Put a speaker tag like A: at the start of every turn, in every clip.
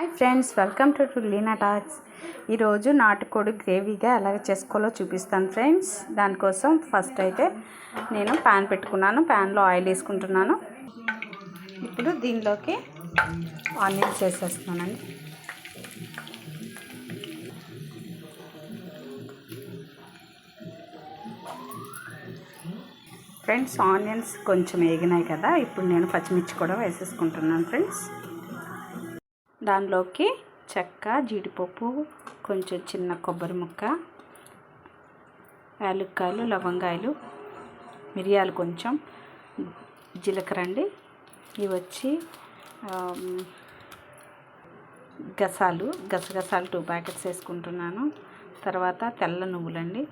A: Hi friends welcome to Leena talks. ఈరోజు నాటుకోడి గ్రేవీగా ఎలాగ చేసుకోవాలో చూపిస్తాను ఫ్రెండ్స్. దానికోసం ఫస్ట్ అయితే నేను ప్యాన్ పెట్టుకున్నాను. ప్యాన్లో ఆయిల్ వేసుకుంటున్నాను. ఇప్పుడు దీనిలోకి ఆనియన్స్ వేసేస్తున్నానండి. ఫ్రెండ్స్ ఆనియన్స్ కొంచెం వేగినాయి కదా. ఇప్పుడు నేను పచ్చిమిర్చి కూడా వేసేసుకుంటున్నాను ఫ్రెండ్స్. దానిలోకి చెక్క జీడిపప్పు కొంచెం చిన్న కొబ్బరి ముక్క యాలుక్కాయలు లవంగాయలు మిరియాలు కొంచెం జీలకర్ర అండి. ఇవి వచ్చి గసాలు గసగసాలు టూ ప్యాకెట్స్ వేసుకుంటున్నాను. తర్వాత తెల్ల నువ్వులండి.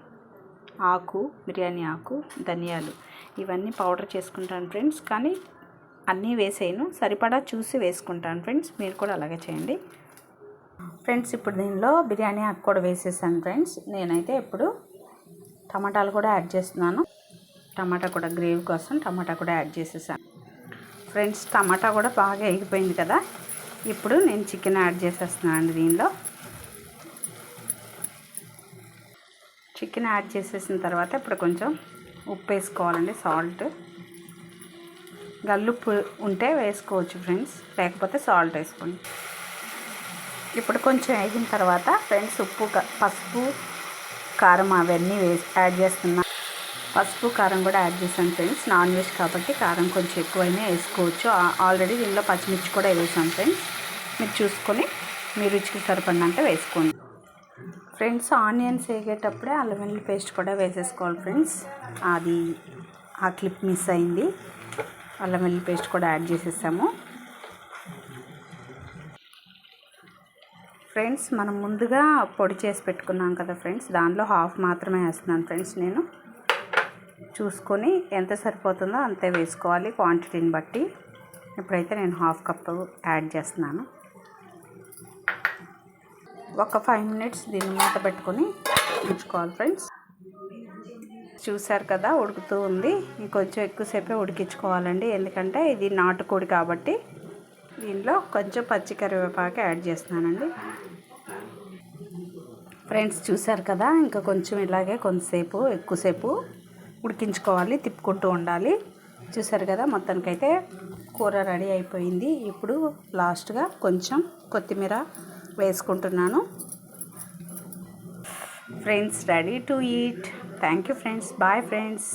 A: ఆకు బిర్యానీ ఆకు ధనియాలు. ఇవన్నీ పౌడర్ చేసుకుంటాను ఫ్రెండ్స్ కానీ అన్నీ వేసేయను. సరిపడా చూసి వేసుకుంటాను ఫ్రెండ్స్. మీరు కూడా అలాగే చేయండి. ఫ్రెండ్స్ ఇప్పుడు దీనిలో బిర్యానీ ఆకు కూడా వేసేసాను ఫ్రెండ్స్. నేనైతే ఇప్పుడు టమాటాలు కూడా యాడ్ చేస్తున్నాను. టమాటా కూడా గ్రేవీ కోసం టమాటా కూడా యాడ్ చేసేసాను. ఫ్రెండ్స్ టమాటా కూడా బాగా ఎగిపోయింది కదా. ఇప్పుడు నేను చికెన్ యాడ్ చేసేస్తున్నాను అండి దీనిలో. చికెన్ యాడ్ చేసేసిన తర్వాత ఇప్పుడు కొంచెం ఉప్పు వేసుకోవాలండి సాల్ట్. గల్లుప్పు ఉంటే వేసుకోవచ్చు ఫ్రెండ్స్ లేకపోతే సాల్ట్ వేసుకోండి. ఇప్పుడు కొంచెం వేగిన తర్వాత ఫ్రెండ్స్ ఉప్పు పసుపు కారం అవన్నీ వేసి యాడ్ చేస్తున్నా. పసుపు కారం కూడా యాడ్ చేశాను ఫ్రెండ్స్ నాన్ వెజ్ కాబట్టి కారం కొంచెం ఎక్కువైనా వేసుకోవచ్చు. ఆల్రెడీ దీనిలో పచ్చిమిర్చి కూడా వేసాను ఫ్రెండ్స్. మీరు చూసుకొని మీ రుచికి సరిపడినంత వేసుకోండి. ఫ్రెండ్స్ ఆనియన్స్ వేగేటప్పుడే అల్లం వెల్లుల్లి పేస్ట్ కూడా వేసేసుకోవాలి ఫ్రెండ్స్. అది ఆ క్లిప్ మిస్ అయింది. అల్లం వెల్లి పేస్ట్ కూడా యాడ్ చేసేసాము. ఫ్రెండ్స్ మనం ముందుగా పొడి చేసి పెట్టుకున్నాం కదా ఫ్రెండ్స్ దానిలో హాఫ్ మాత్రమే వేస్తున్నాను ఫ్రెండ్స్ నేను. చూసుకొని ఎంత సరిపోతుందో అంతే వేసుకోవాలి క్వాంటిటీని బట్టి. ఇప్పుడైతే నేను హాఫ్ కప్ యాడ్ చేస్తున్నాను. ఒక ఫైవ్ మినిట్స్ దీన్ని మూత పెట్టుకొని ఉంచుకోవాలి ఫ్రెండ్స్. చూసారు కదా ఉడుకుతూ ఉంది. కొంచెం ఎక్కువసేపే ఉడికించుకోవాలండి. ఎందుకంటే ఇది నాటుకోడి కాబట్టి దీనిలో కొంచెం పచ్చి కరివేపాకు యాడ్ చేస్తున్నానండి. ఫ్రెండ్స్ చూసారు కదా ఇంకా కొంచెం ఇలాగే కొంతసేపు ఎక్కువసేపు ఉడికించుకోవాలి తిప్పుకుంటూ ఉండాలి. చూసారు కదా మొత్తానికైతే కూర రెడీ అయిపోయింది. ఇప్పుడు లాస్ట్గా కొంచెం కొత్తిమీర వేసుకుంటున్నాను. Friends ready to eat. Thank you friends bye friends